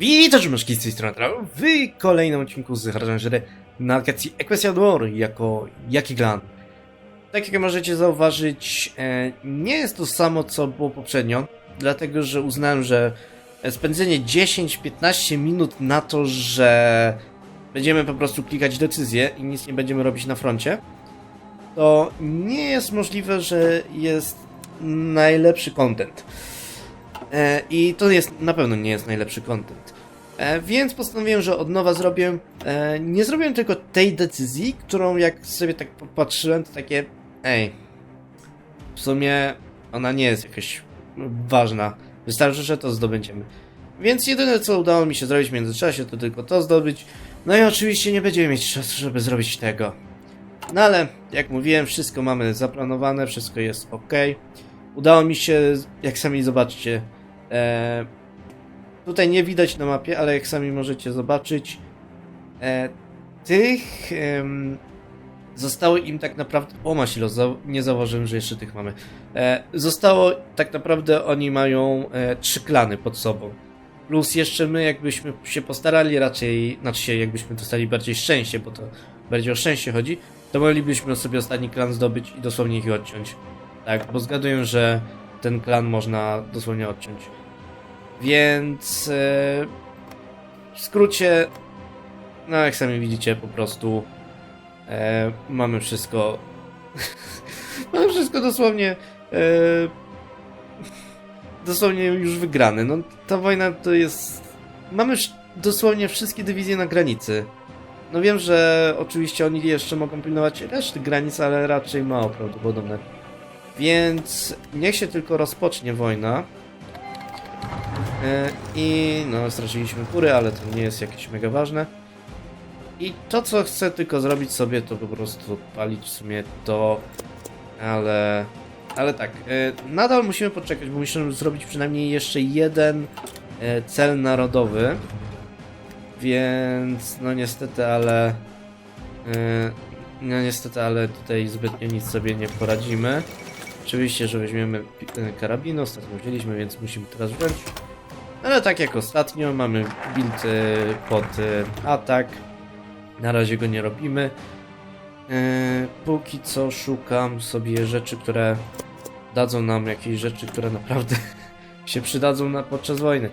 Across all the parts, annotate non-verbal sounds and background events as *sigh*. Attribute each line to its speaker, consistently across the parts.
Speaker 1: Witajcie myszki z tej strony w kolejnym odcinku z Hardangery na lokacji Equestriador jako Jaki Glan. Tak jak możecie zauważyć, e, nie jest to samo co było poprzednio, dlatego że uznałem, że spędzenie 10-15 minut na to, że będziemy po prostu klikać decyzje i nic nie będziemy robić na froncie, to nie jest możliwe, że jest najlepszy content. E, I to jest na pewno nie jest najlepszy content. E, więc postanowiłem, że od nowa zrobię. E, nie zrobiłem tylko tej decyzji, którą jak sobie tak popatrzyłem, to takie. Ej. W sumie ona nie jest jakaś ważna. Wystarczy, że to zdobędziemy. Więc jedyne co udało mi się zrobić w międzyczasie, to tylko to zdobyć. No i oczywiście nie będziemy mieć czasu, żeby zrobić tego. No ale, jak mówiłem, wszystko mamy zaplanowane, wszystko jest ok. Udało mi się, jak sami zobaczcie, e, tutaj nie widać na mapie, ale jak sami możecie zobaczyć, e, tych em, zostało im tak naprawdę. O, Masilo, za, nie zauważyłem, że jeszcze tych mamy. E, zostało tak naprawdę, oni mają e, trzy klany pod sobą. Plus jeszcze my, jakbyśmy się postarali, raczej, znaczy się, jakbyśmy dostali bardziej szczęście, bo to bardziej o szczęście chodzi, to moglibyśmy sobie ostatni klan zdobyć i dosłownie ich odciąć. Tak, bo zgaduję, że ten klan można dosłownie odciąć. Więc e, w skrócie, no jak sami widzicie, po prostu e, mamy wszystko. *laughs* mamy wszystko dosłownie. E, dosłownie już wygrane. No ta wojna to jest. Mamy dosłownie wszystkie dywizje na granicy. No wiem, że oczywiście oni jeszcze mogą pilnować reszty granic, ale raczej mało prawdopodobne. Więc niech się tylko rozpocznie wojna. E, I no, straciliśmy kury, ale to nie jest jakieś mega ważne. I to, co chcę tylko zrobić sobie, to po prostu palić w sumie to, ale... Ale tak, e, nadal musimy poczekać, bo musimy zrobić przynajmniej jeszcze jeden e, cel narodowy. Więc, no niestety, ale... No niestety, ale tutaj zbytnio nic sobie nie poradzimy. Oczywiście, że weźmiemy karabiny, ostatnio wzięliśmy, więc musimy teraz wziąć. Ale tak jak ostatnio, mamy build e, pod e, atak. Na razie go nie robimy. E, Póki co szukam sobie rzeczy, które dadzą nam jakieś rzeczy, które naprawdę *laughs* się przydadzą na, podczas wojny.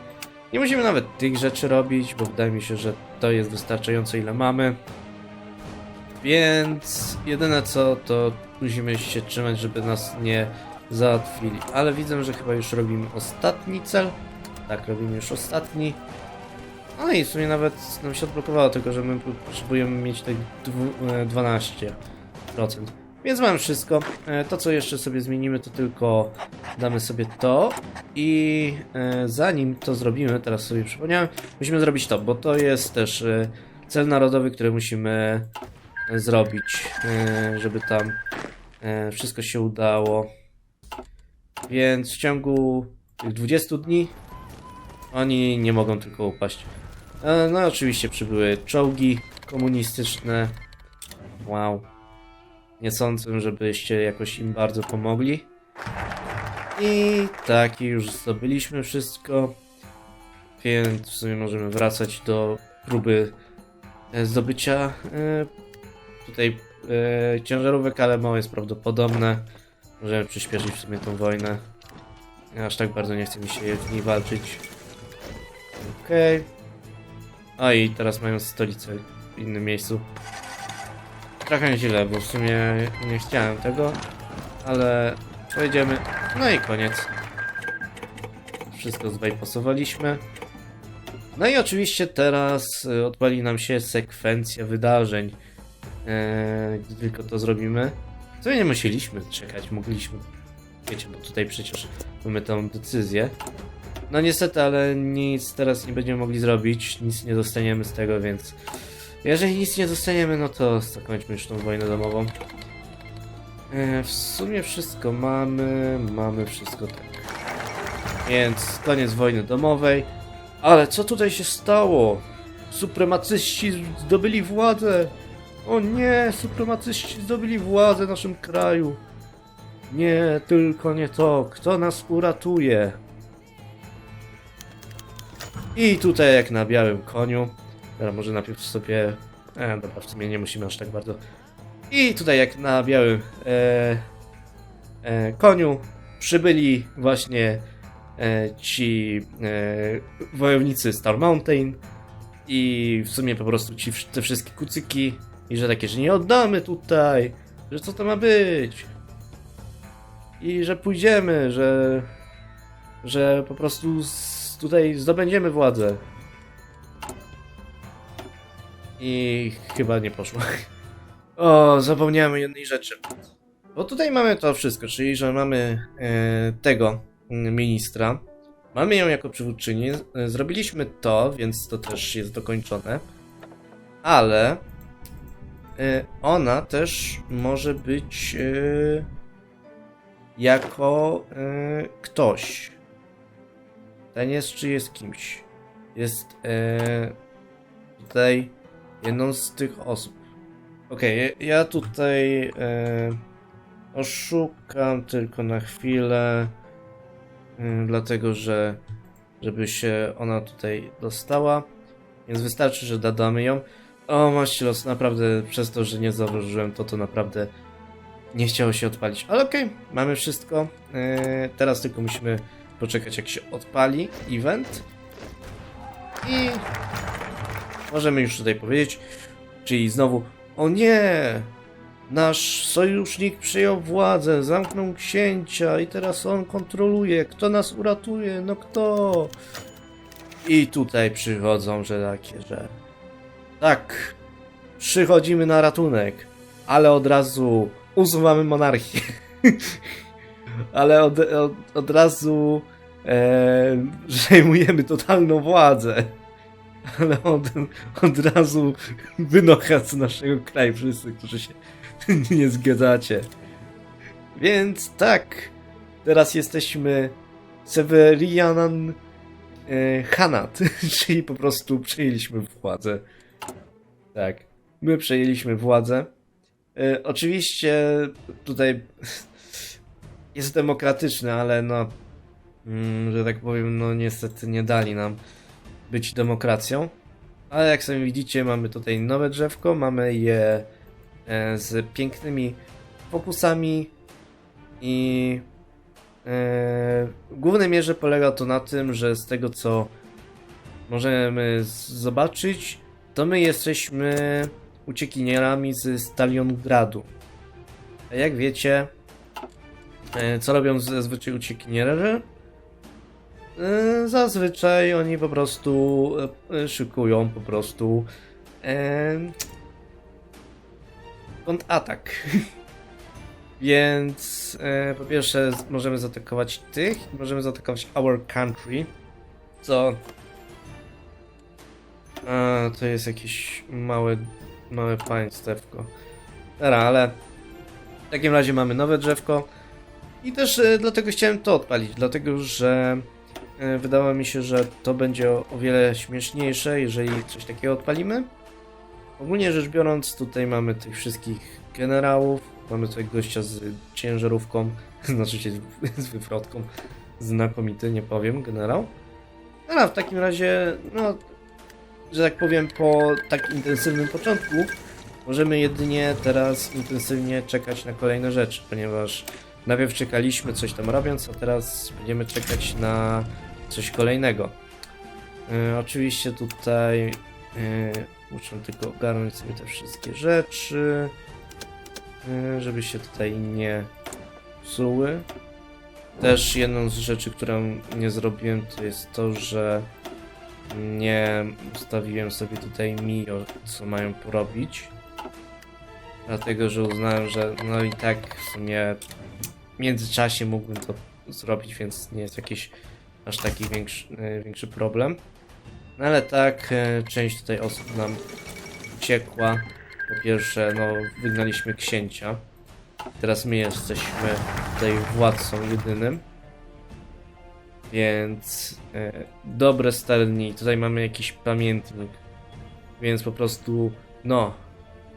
Speaker 1: Nie musimy nawet tych rzeczy robić, bo wydaje mi się, że to jest wystarczająco ile mamy. Więc jedyne co, to musimy się trzymać, żeby nas nie załatwili. Ale widzę, że chyba już robimy ostatni cel. Tak, robimy już ostatni. No i w sumie nawet nam się odblokowało, tylko że my potrzebujemy mieć tak e, 12%. Więc mamy wszystko. E, To co jeszcze sobie zmienimy, to tylko damy sobie to. I e, zanim to zrobimy, teraz sobie przypomniałem, musimy zrobić to, bo to jest też cel narodowy, który musimy zrobić, żeby tam wszystko się udało. Więc w ciągu tych 20 dni oni nie mogą tylko upaść. E, No oczywiście przybyły czołgi komunistyczne. Wow. Nie sądzę, żebyście jakoś im bardzo pomogli. I tak, już zdobyliśmy wszystko. Więc w sumie możemy wracać do próby e, zdobycia e, tutaj e, ciężarówek, ale mało jest prawdopodobne. Możemy przyspieszyć w sumie tą wojnę. Aż tak bardzo nie chce mi się w niej walczyć. Okej. A i teraz mają stolicę w innym miejscu. Trochę źle, bo w sumie nie chciałem tego, ale pojedziemy. No i koniec. Wszystko zbypasowaliśmy. No i oczywiście teraz y, odpali nam się sekwencja wydarzeń. Eee, gdy tylko to zrobimy. Co nie musieliśmy czekać, mogliśmy. Wiecie, bo tutaj przecież mamy tą decyzję. No niestety, ale nic teraz nie będziemy mogli zrobić, nic nie dostaniemy z tego, więc jeżeli nic nie dostaniemy, no to zakończmy już tą wojnę domową. E, w sumie wszystko mamy, mamy wszystko tak. Więc koniec wojny domowej. Ale co tutaj się stało? Supremacyści zdobyli władzę! O nie, supremacyści zdobyli władzę w naszym kraju. Nie, tylko nie to. Kto nas uratuje? I tutaj jak na białym koniu. Teraz może najpierw sobie... E, dobra, w sumie nie musimy aż tak bardzo. I tutaj jak na białym e, e, koniu przybyli właśnie e, ci e, wojownicy Star Mountain i w sumie po prostu ci te wszystkie kucyki i że takie, że nie oddamy tutaj, że co to ma być i że pójdziemy, że że po prostu z, tutaj zdobędziemy władzę. I chyba nie poszło. O, zapomniałem jednej rzeczy. Bo tutaj mamy to wszystko, czyli że mamy e, tego ministra. Mamy ją jako przywódczyni. Zrobiliśmy to, więc to też jest dokończone. Ale e, ona też może być e, jako e, ktoś. Pytanie jest, czy jest kimś. Jest e, tutaj jedną z tych osób. Okej, ja- ja tutaj e, oszukam tylko na chwilę, e, dlatego że żeby się ona tutaj dostała, więc wystarczy, że dodamy ją. O, maście los, naprawdę przez to, że nie zauważyłem to, to naprawdę nie chciało się odpalić. Ale okej, mamy wszystko. E, teraz tylko musimy poczekać jak się odpali event. I możemy już tutaj powiedzieć, czyli znowu, o nie! Nasz sojusznik przyjął władzę, zamknął księcia i teraz on kontroluje. Kto nas uratuje? No kto? I tutaj przychodzą, że takie, że tak, przychodzimy na ratunek, ale od razu usuwamy monarchię. *laughs* ale od, od, od razu e, *laughs* przejmujemy totalną władzę. Ale od, od razu wynocha z naszego kraju wszyscy, którzy się *laughs* nie zgadzacie. Więc tak, teraz jesteśmy Severianan e, Hanat, *laughs* czyli po prostu przejęliśmy władzę. Tak, my przejęliśmy władzę. E, oczywiście tutaj jest demokratyczny, ale no, mm, że tak powiem, no niestety nie dali nam być demokracją. Ale jak sami widzicie, mamy tutaj nowe drzewko, mamy je e, z pięknymi fokusami i e, w głównej mierze polega to na tym, że z tego co możemy zobaczyć, to my jesteśmy uciekinierami z Staliongradu. A jak wiecie, co robią zazwyczaj uciekinierzy? E, Zazwyczaj oni po prostu e, e, szykują po prostu e, kontratak. *laughs* Więc e, po pierwsze możemy zaatakować tych, możemy zaatakować our country, co a, to jest jakieś małe, małe państewko. Dobra, ale w takim razie mamy nowe drzewko i też e, dlatego chciałem to odpalić, dlatego że E, Wydało mi się, że to będzie o, wiele śmieszniejsze, jeżeli coś takiego odpalimy. Ogólnie rzecz biorąc, tutaj mamy tych wszystkich generałów. Mamy tutaj gościa z ciężarówką, *laughs* znaczy się z, wywrotką. Znakomity, nie powiem, generał. No, w takim razie, no, że tak powiem, po tak intensywnym początku, możemy jedynie teraz intensywnie czekać na kolejne rzeczy, ponieważ najpierw czekaliśmy coś tam robiąc, a teraz będziemy czekać na coś kolejnego. E, oczywiście tutaj e, muszę tylko ogarnąć sobie te wszystkie rzeczy, e, żeby się tutaj nie psuły. Też jedną z rzeczy, którą nie zrobiłem, to jest to, że nie ustawiłem sobie tutaj Mio, co mają porobić. Dlatego, że uznałem, że no i tak w sumie międzyczasie mógłbym to zrobić, więc nie jest jakiś aż taki większy, e, większy problem. No ale tak, e, część tutaj osób nam uciekła. Po pierwsze, no, wygnaliśmy księcia. Teraz my jesteśmy tutaj władcą jedynym. Więc e, dobre stare dni. Tutaj mamy jakiś pamiętnik. Więc po prostu, no.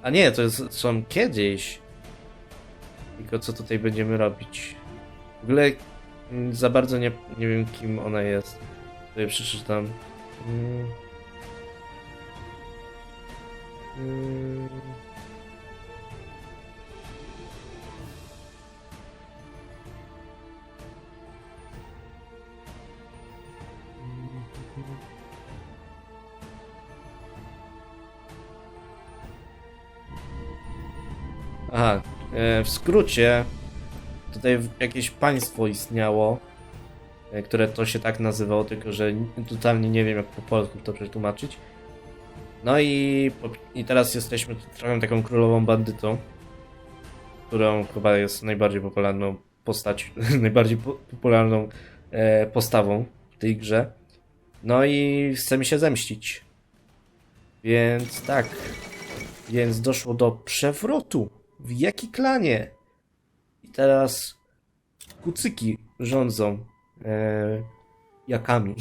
Speaker 1: A nie, to jest, są kiedyś. Tylko co tutaj będziemy robić? W ogóle mm, za bardzo nie, nie wiem kim ona jest. Tutaj przeczytam. Mm. Mm. Aha, w skrócie tutaj jakieś państwo istniało, e, które to się tak nazywało, tylko że totalnie nie wiem jak po polsku to przetłumaczyć. No i, i teraz jesteśmy trochę taką królową bandytą, którą chyba jest najbardziej popularną postać, *laughs* najbardziej po, popularną e, postawą w tej grze. No i chcemy się zemścić. Więc tak. Więc doszło do przewrotu. W jaki klanie? I teraz kucyki rządzą e, jakami.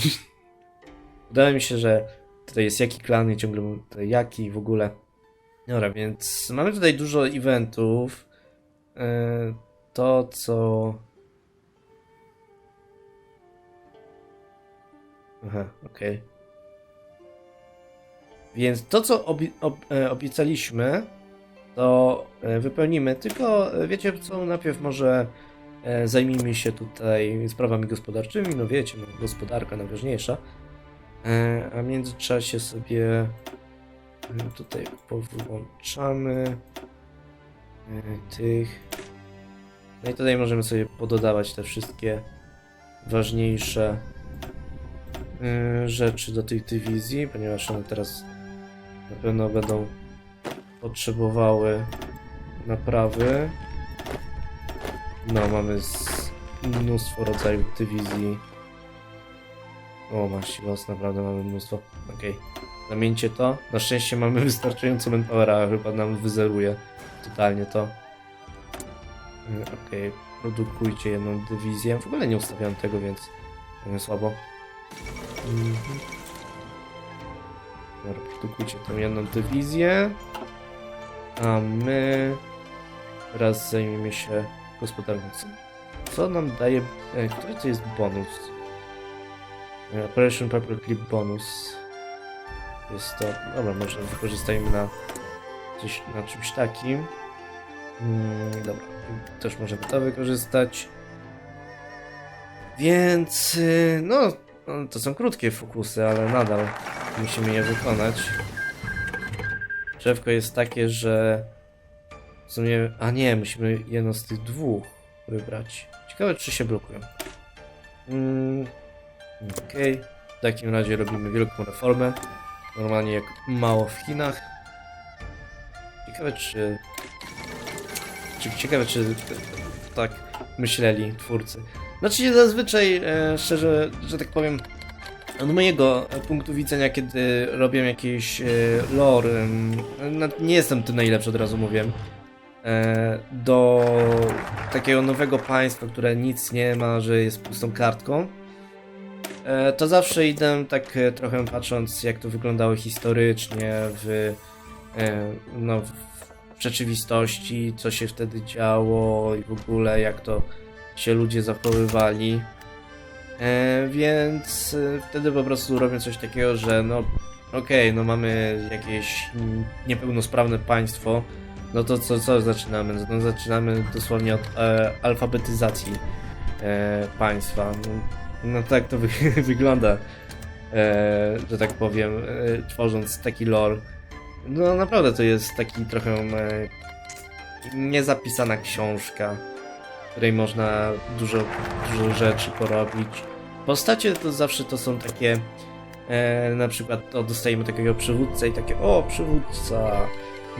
Speaker 1: *laughs* Wydaje mi się, że tutaj jest jaki klan i ciągle tutaj jaki w ogóle. Dobra, więc mamy tutaj dużo eventów. E, to co... Aha, okej. Więc to co ob, e, obiecaliśmy, to e, wypełnimy. Tylko e, wiecie co, najpierw może e, zajmijmy się tutaj sprawami gospodarczymi. No wiecie, no, gospodarka najważniejsza. A w międzyczasie sobie e, tutaj powyłączamy e, tych. No i tutaj możemy sobie pododawać te wszystkie ważniejsze rzeczy do tych dywizji, ponieważ one teraz na pewno będą potrzebowały naprawy. No, mamy z mnóstwo rodzajów dywizji. O, masz los, naprawdę mamy mnóstwo. Okej, zamieńcie to. Na szczęście mamy *laughs* wystarczająco manpowera, chyba nam wyzeruje totalnie to. Mm, Okej, produkujcie jedną dywizję. W ogóle nie ustawiam tego, więc słabo. Mhm. Dobra, produkujcie tą jedną dywizję. A my teraz zajmiemy się gospodarką. Co, co nam daje. E, który to jest bonus? E, Operation Paperclip bonus. Jest to. Dobra, może wykorzystajmy na coś na czymś takim. Mm, dobra, też możemy to wykorzystać. Więc y, no, no, to są krótkie fokusy, ale nadal musimy je wykonać. Drzewko jest takie, że w sumie... A nie, musimy jedno z tych dwóch wybrać. Ciekawe, czy się blokują. Mm, Okej. W takim razie robimy wielką reformę. Normalnie jak mało w Chinach. Ciekawe, czy... czy ciekawe, czy tak myśleli twórcy. Znaczy się zazwyczaj, e, szczerze, że tak powiem, od mojego punktu widzenia, kiedy robię jakieś e, lore, no, nie jestem tym najlepszy, od razu mówię, e, do takiego nowego państwa, które nic nie ma, że jest pustą kartką, e, to zawsze idę tak trochę patrząc, jak to wyglądało historycznie w, no, w rzeczywistości, co się wtedy działo i w ogóle jak to się ludzie zachowywali. E, więc e, wtedy po prostu robię coś takiego, że no okej, no mamy jakieś niepełnosprawne państwo, no to co, co zaczynamy? No zaczynamy dosłownie od e, alfabetyzacji e, państwa. No, no tak to wy *laughs* wygląda, e, że tak powiem, e, tworząc taki lore. No naprawdę to jest taki trochę e, niezapisana książka której można dużo, dużo rzeczy porobić. Postacie to zawsze to są takie, e, na przykład to dostajemy takiego przywódcę i takie, o przywódca,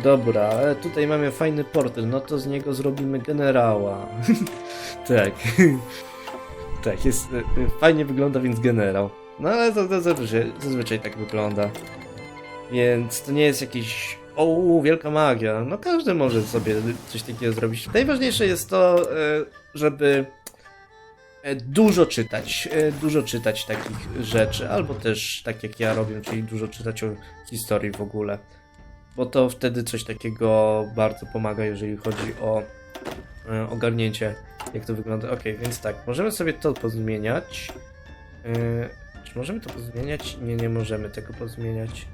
Speaker 1: dobra, tutaj mamy fajny portret, no to z niego zrobimy generała. *laughs* tak, *laughs* tak, jest, e, e, fajnie wygląda, więc generał. No ale to, to zazwyczaj, zazwyczaj tak wygląda. Więc to nie jest jakiś. O, wielka magia. No każdy może sobie coś takiego zrobić. Najważniejsze jest to, e, żeby e, dużo czytać. e, Dużo czytać takich rzeczy, albo też tak jak ja robię, czyli dużo czytać o historii w ogóle. Bo to wtedy coś takiego bardzo pomaga, jeżeli chodzi o ogarnięcie, jak to wygląda. Ok, więc tak, możemy sobie to pozmieniać. Czy możemy to pozmieniać? Nie, nie możemy tego pozmieniać.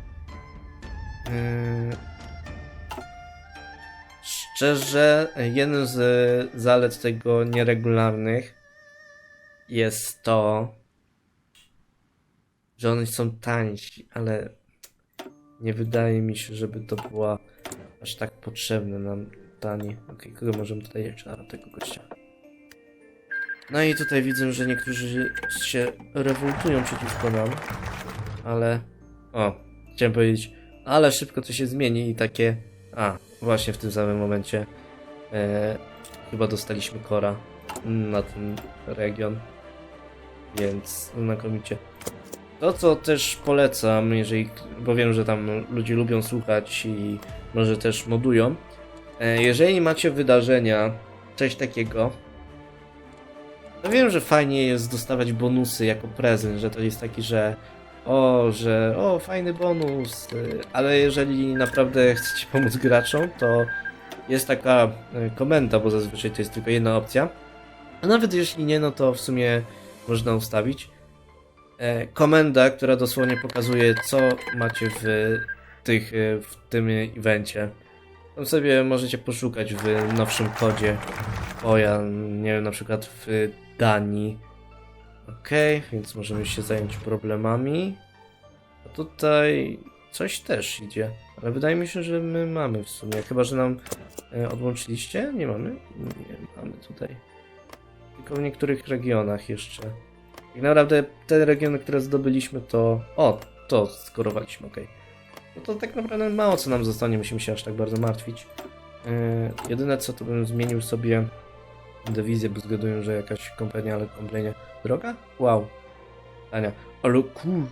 Speaker 1: Szczerze, jeden z zalet tego nieregularnych jest to, że one są tańsi, ale nie wydaje mi się, żeby to była aż tak potrzebne nam tani. Okej, kogo możemy tutaj jeszcze? A, tego gościa. No i tutaj widzę, że niektórzy się rewoltują przeciwko nam, ale... O, chciałem powiedzieć, ale szybko to się zmieni i takie... A, właśnie w tym samym momencie e, chyba dostaliśmy kora na ten region, więc znakomicie. To, co też polecam, jeżeli, bo wiem, że tam ludzie lubią słuchać i może też modują, e, jeżeli macie wydarzenia, coś takiego, no wiem, że fajnie jest dostawać bonusy jako prezent, że to jest taki, że o, że o, fajny bonus, y, ale jeżeli naprawdę chcecie pomóc graczom, to jest taka y, komenda, bo zazwyczaj to jest tylko jedna opcja. A nawet jeśli nie, no to w sumie można ustawić. E, komenda, która dosłownie pokazuje, co macie w, tych, y, w tym evencie. Tam sobie możecie poszukać w nowszym kodzie. O, ja nie wiem, na przykład w Danii. Okej, więc możemy się zająć problemami. A tutaj coś też idzie. Ale wydaje mi się, że my mamy w sumie. Chyba, że nam e, odłączyliście? Nie mamy? Nie mamy tutaj. Tylko w niektórych regionach jeszcze. Tak naprawdę te regiony, które zdobyliśmy to... O, to skorowaliśmy, okej. No to tak naprawdę mało co nam zostanie, musimy się aż tak bardzo martwić. Yy, jedyne co to bym zmienił sobie dywizję, bo zgaduję, że jakaś kompania, ale kompletnie droga? Wow. Ania, ale kur...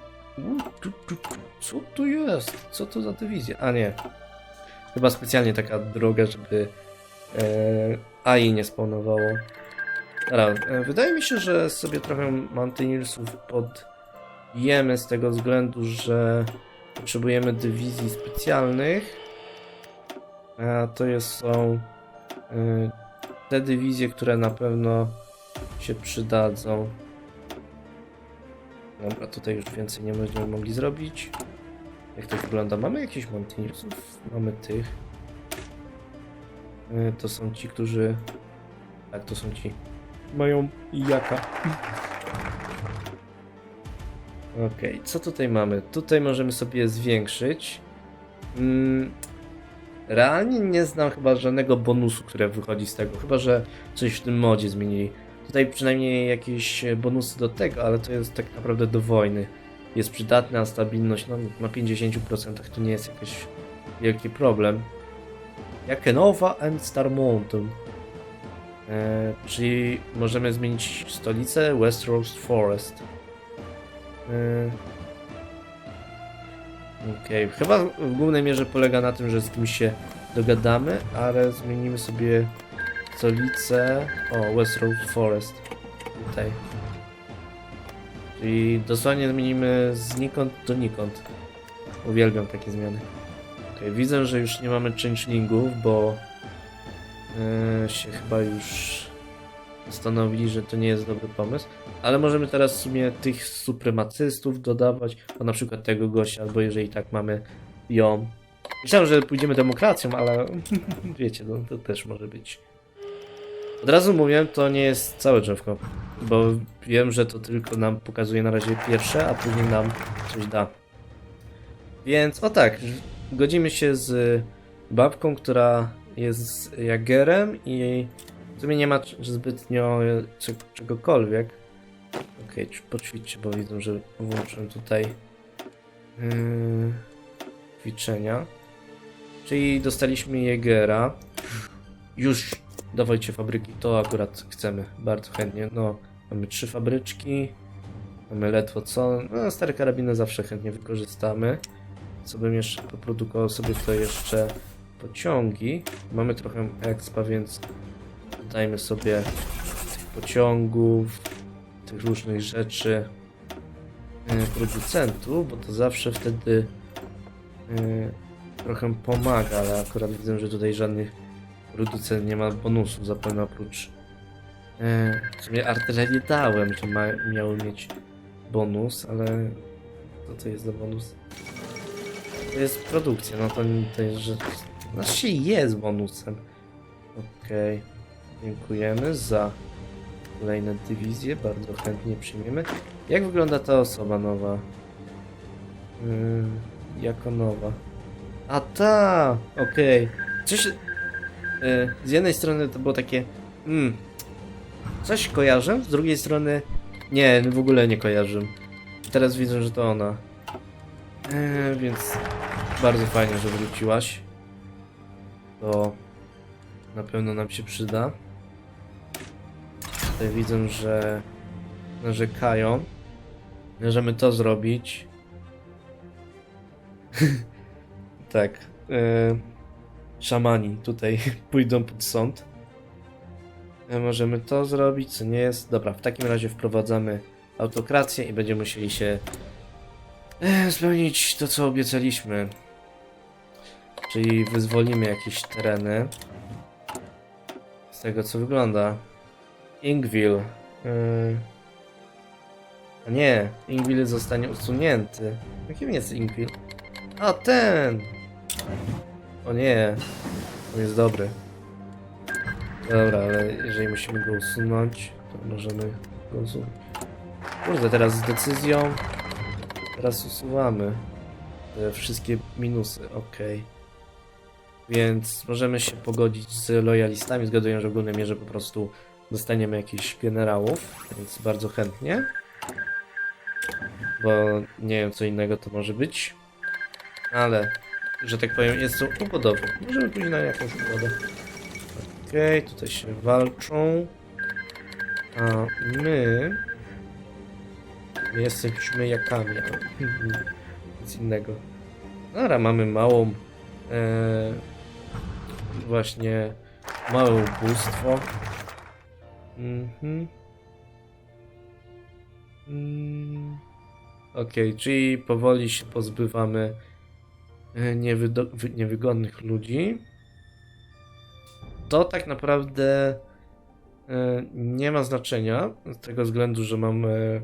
Speaker 1: Co to jest? Co to za dywizja? A nie. Chyba specjalnie taka droga, żeby e, AI nie spawnowało. Dobra, e, wydaje mi się, że sobie trochę Mountaineersów podjemy z tego względu, że potrzebujemy dywizji specjalnych. A to jest, są e, te dywizje, które na pewno się przydadzą. Dobra, tutaj już więcej nie będziemy mogli zrobić. Jak to wygląda? Mamy jakichś Mountaineersów? Mamy tych. E, To są ci, którzy... Tak, to są ci. Mają jaka. Okej, co tutaj mamy? Tutaj możemy sobie zwiększyć. Mm, realnie nie znam chyba żadnego bonusu, które wychodzi z tego. Chyba, że coś w tym modzie zmienili. Tutaj przynajmniej jakieś bonusy do tego, ale to jest tak naprawdę do wojny. Jest przydatna stabilność, no na 50% to nie jest jakiś wielki problem. Jakenowa and Star Mountain. E, czyli możemy zmienić stolicę Westeros Forest. E, Okej, chyba w głównej mierze polega na tym, że z kimś się dogadamy, ale zmienimy sobie stolicę. O, Westeros Forest. Tutaj. Czyli dosłownie zmienimy znikąd do nikąd. Uwielbiam takie zmiany. Okej, widzę, że już nie mamy changelingów, bo yy, się chyba już zastanowili, że to nie jest dobry pomysł. Ale możemy teraz w sumie tych supremacystów dodawać, o na przykład tego gościa, albo jeżeli tak mamy ją. Myślałem, że pójdziemy demokracją, ale *laughs* wiecie, no, to też może być. Od razu mówię, to nie jest całe drzewko, bo wiem, że to tylko nam pokazuje na razie pierwsze, a później nam coś da. Więc o tak, godzimy się z babką, która jest jagerem i w sumie nie ma zbytnio c- czegokolwiek. Okej, okay, poćwiczcie, bo widzę, że włączyłem tutaj yy, ćwiczenia. Czyli dostaliśmy Jegera. Już dawajcie fabryki, to akurat chcemy bardzo chętnie. No, mamy trzy fabryczki. Mamy ledwo co. No, stare karabiny zawsze chętnie wykorzystamy. Co bym jeszcze poprodukował sobie to jeszcze pociągi. Mamy trochę expa, więc dajmy sobie tych pociągów, tych różnych rzeczy e, producentów, bo to zawsze wtedy e, trochę pomaga, ale akurat widzę, że tutaj żadnych producent nie ma bonusów zapewne oprócz e, w sumie artylerii dałem, że ma, miały mieć bonus, ale co to jest za bonus? To jest produkcja, no to, to jest rzecz. Znaczy jest bonusem. Okej. Dziękujemy za kolejne dywizje, bardzo chętnie przyjmiemy. Jak wygląda ta osoba nowa? Yy, jako nowa. A ta! Okej. Coś. Yy, z jednej strony to było takie. Mm, coś kojarzę, z drugiej strony. Nie, w ogóle nie kojarzę. Teraz widzę, że to ona. Yy, więc bardzo fajnie, że wróciłaś. To na pewno nam się przyda. Tutaj widzę, że narzekają. Możemy to zrobić. *laughs* tak. E, szamani tutaj *laughs* pójdą pod sąd. E, możemy to zrobić, co nie jest. Dobra, w takim razie wprowadzamy autokrację i będziemy musieli się e, spełnić to, co obiecaliśmy. Czyli wyzwolimy jakieś tereny. Z tego, co wygląda. Yy... A nie, Inkville zostanie usunięty. Jakim jest Inkville? A ten! O nie, on jest dobry. Dobra, ale jeżeli musimy go usunąć, to możemy go usunąć. Kurde, teraz z decyzją. Teraz usuwamy te wszystkie minusy, ok. Więc możemy się pogodzić z lojalistami. Zgaduję, że w głównej mierze po prostu dostaniemy jakichś generałów, więc bardzo chętnie. Bo nie wiem, co innego to może być. Ale, że tak powiem, jest to ugodowo. Możemy pójść na jakąś ugodę. Okej, tutaj się walczą. A my... My jesteśmy jakami, ale *laughs* nic innego. Dobra, mamy małą... E, właśnie... Małe ubóstwo. Mhm. Mm. Okej, czyli powoli się pozbywamy e, niewygodnych ludzi. To tak naprawdę e, nie ma znaczenia, z tego względu, że mam e,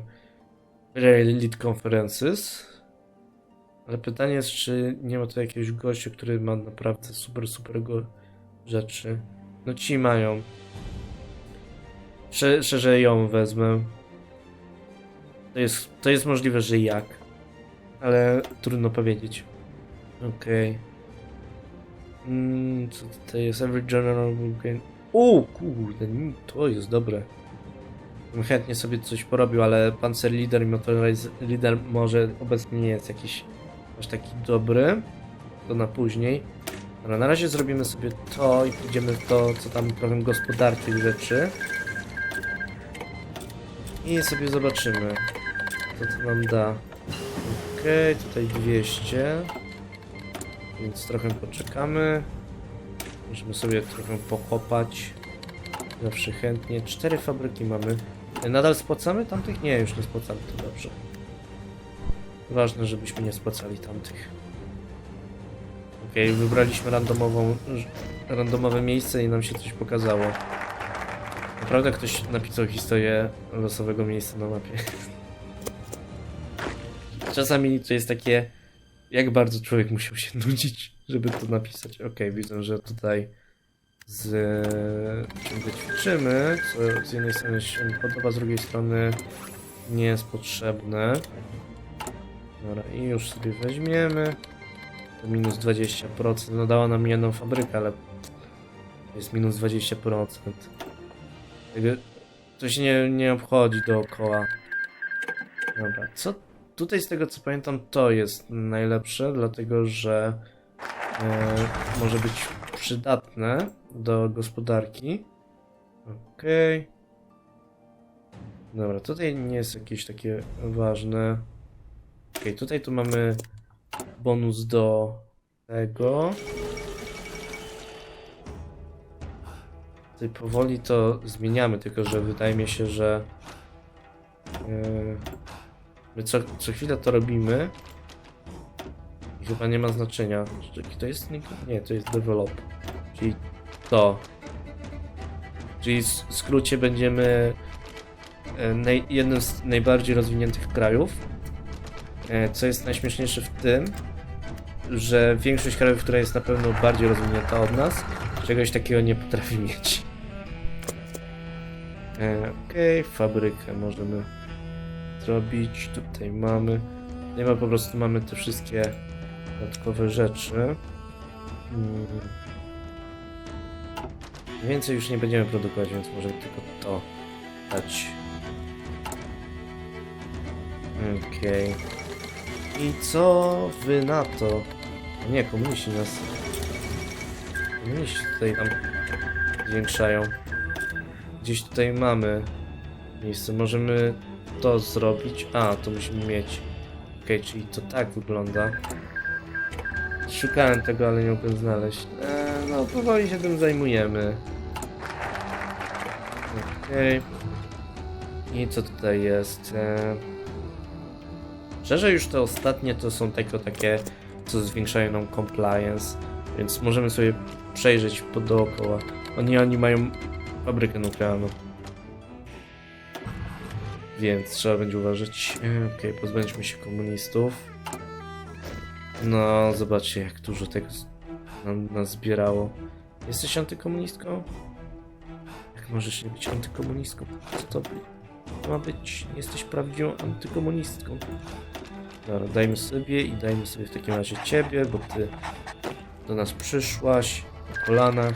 Speaker 1: Elite Conferences. Ale pytanie jest, czy nie ma tu jakiegoś gościa, który ma naprawdę super, super rzeczy. No ci mają. Sze- Szerzej ją wezmę. To jest, to jest możliwe, że jak. Ale trudno powiedzieć. Okej. Mm, co tutaj jest? Every general gain... O, kurde, mm, to jest dobre. Bym chętnie sobie coś porobił, ale Panzer Leader i Leader może obecnie nie jest jakiś aż taki dobry. To na później. Ale na razie zrobimy sobie to i pójdziemy w to, co tam trochę gospodarczych rzeczy. I sobie zobaczymy, co to nam da. Okej, tutaj 200. Więc trochę poczekamy. Możemy sobie trochę pokopać. Zawsze chętnie. Cztery fabryki mamy. E, Nadal spłacamy tamtych? Nie, już nie spłacamy, to dobrze. Ważne, żebyśmy nie spłacali tamtych. Okej, wybraliśmy randomową, randomowe miejsce i nam się coś pokazało. Naprawdę ktoś napisał historię losowego miejsca na mapie. *laughs* Czasami to jest takie, jak bardzo człowiek musiał się nudzić, żeby to napisać. Okej, widzę, że tutaj z czym wyćwiczymy, co z jednej strony się podoba, z drugiej strony nie jest potrzebne. Dobra, i już sobie weźmiemy. To minus 20%. No dała nam jedną fabrykę, ale jest minus 20%. To się nie, nie obchodzi dookoła. Dobra, co tutaj z tego co pamiętam to jest najlepsze, dlatego że e, może być przydatne do gospodarki. Okej. Dobra, tutaj nie jest jakieś takie ważne. Okej, tutaj tu mamy bonus do tego. Tutaj powoli to zmieniamy, tylko że wydaje mi się, że yy, my co, co chwilę to robimy i chyba nie ma znaczenia. Czy to jest? Nie, to jest develop. Czyli to. Czyli w skrócie będziemy e, naj, jednym z najbardziej rozwiniętych krajów. E, Co jest najśmieszniejsze w tym, że większość krajów, która jest na pewno bardziej rozwinięta od nas, czegoś takiego nie potrafi mieć. E, Okej, fabrykę możemy zrobić. Tutaj mamy. Nie ma po prostu mamy te wszystkie dodatkowe rzeczy. Mm. Więcej już nie będziemy produkować, więc może tylko to dać. Okej. I co wy na to? Nie, komuniści nas. Komuniści tutaj nam zwiększają. Gdzieś tutaj mamy miejsce. Możemy to zrobić. A, to musimy mieć. Okej, czyli to tak wygląda. Szukałem tego, ale nie mogłem znaleźć. Eee, no, powoli się tym zajmujemy. Okej. I co tutaj jest? Eee... Szczerze już te ostatnie to są tylko takie, co zwiększają nam compliance, więc możemy sobie przejrzeć po dookoła. Oni, oni mają fabrykę nuklearną. Więc trzeba będzie uważać. Eee, Okej, pozbędźmy się komunistów. No, zobaczcie jak dużo tego nas zbierało. Jesteś antykomunistką? Jak możesz nie być antykomunistką? Co to ma być? Jesteś prawdziwą antykomunistką. Dobra, dajmy sobie i dajmy sobie w takim razie ciebie, bo ty do nas przyszłaś. na Kolana.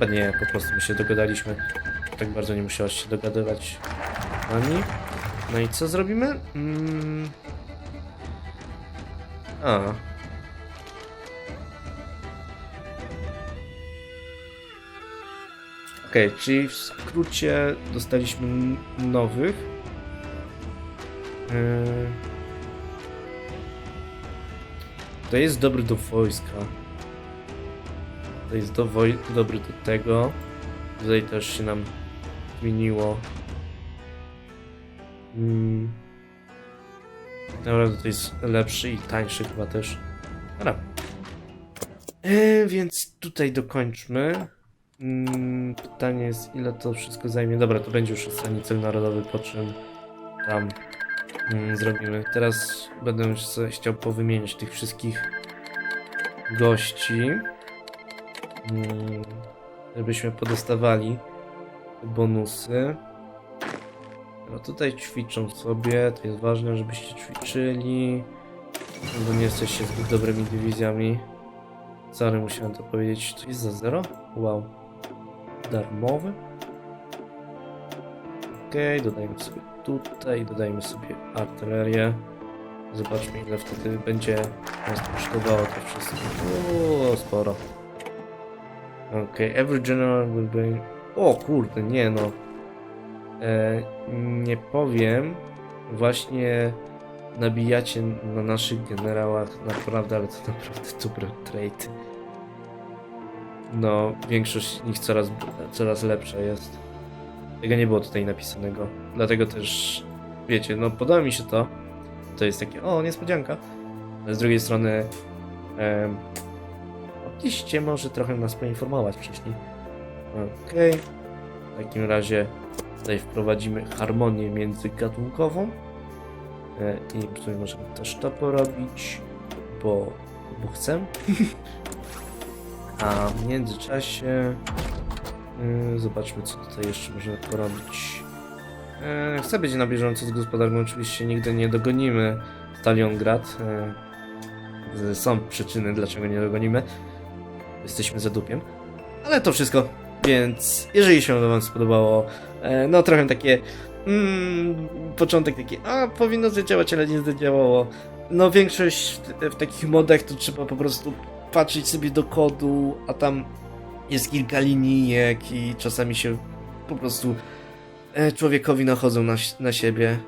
Speaker 1: Chyba nie, po prostu my się dogadaliśmy. Tak bardzo nie musiałaś się dogadywać nami. No i co zrobimy? Mm. A. Okej, czyli w skrócie dostaliśmy nowych. Yy. To jest dobry do wojska. To jest do woj- dobry do tego. Tutaj też się nam zmieniło. Mm. Naprawdę to jest lepszy i tańszy chyba też. Dobra. E, więc tutaj dokończmy. Mm, pytanie jest, ile to wszystko zajmie. Dobra, to będzie już ostatni cel narodowy, po czym tam mm, zrobimy. Teraz będę chciał powymienić tych wszystkich gości. Mm, żebyśmy podostawali bonusy. No tutaj ćwiczą sobie, to jest ważne, żebyście ćwiczyli. Bo nie jesteście zbyt dobrymi dywizjami. Sorry, musiałem to powiedzieć. To jest za zero? Wow. Darmowy? Okej, dodajmy sobie tutaj, dodajmy sobie artylerię. Zobaczmy ile wtedy będzie nas to kosztowało to wszystko. O, sporo. Okej, every general will bring... O kurde, nie no. E, nie powiem. Właśnie nabijacie na naszych generałach naprawdę, ale to *laughs* naprawdę dobre trade. No, większość z nich coraz, coraz lepsza jest. Tego nie było tutaj napisanego. Dlatego też, wiecie, no podoba mi się to. To jest takie, o, niespodzianka. Ale z drugiej strony, em, mogliście może trochę nas poinformować wcześniej. Okej. W takim razie tutaj wprowadzimy harmonię międzygatunkową. E, I tutaj możemy też to porobić, bo, bo chcę. *laughs* A w międzyczasie yy, zobaczmy, co tutaj jeszcze możemy porobić. Yy, chcę być na bieżąco z gospodarką, oczywiście nigdy nie dogonimy Staliongrad. Yy, są przyczyny, dlaczego nie dogonimy. Jesteśmy za dupiem. Ale to wszystko. Więc jeżeli się Wam spodobało, e, no trochę takie mm, początek taki, a powinno zadziałać, ale nie zadziałało. No większość w, w takich modach to trzeba po prostu patrzeć sobie do kodu, a tam jest kilka linijek i czasami się po prostu e, człowiekowi nachodzą na, na siebie.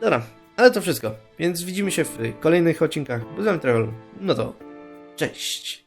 Speaker 1: Dobra, ale to wszystko. Więc widzimy się w kolejnych odcinkach Buzem Troll. No to cześć!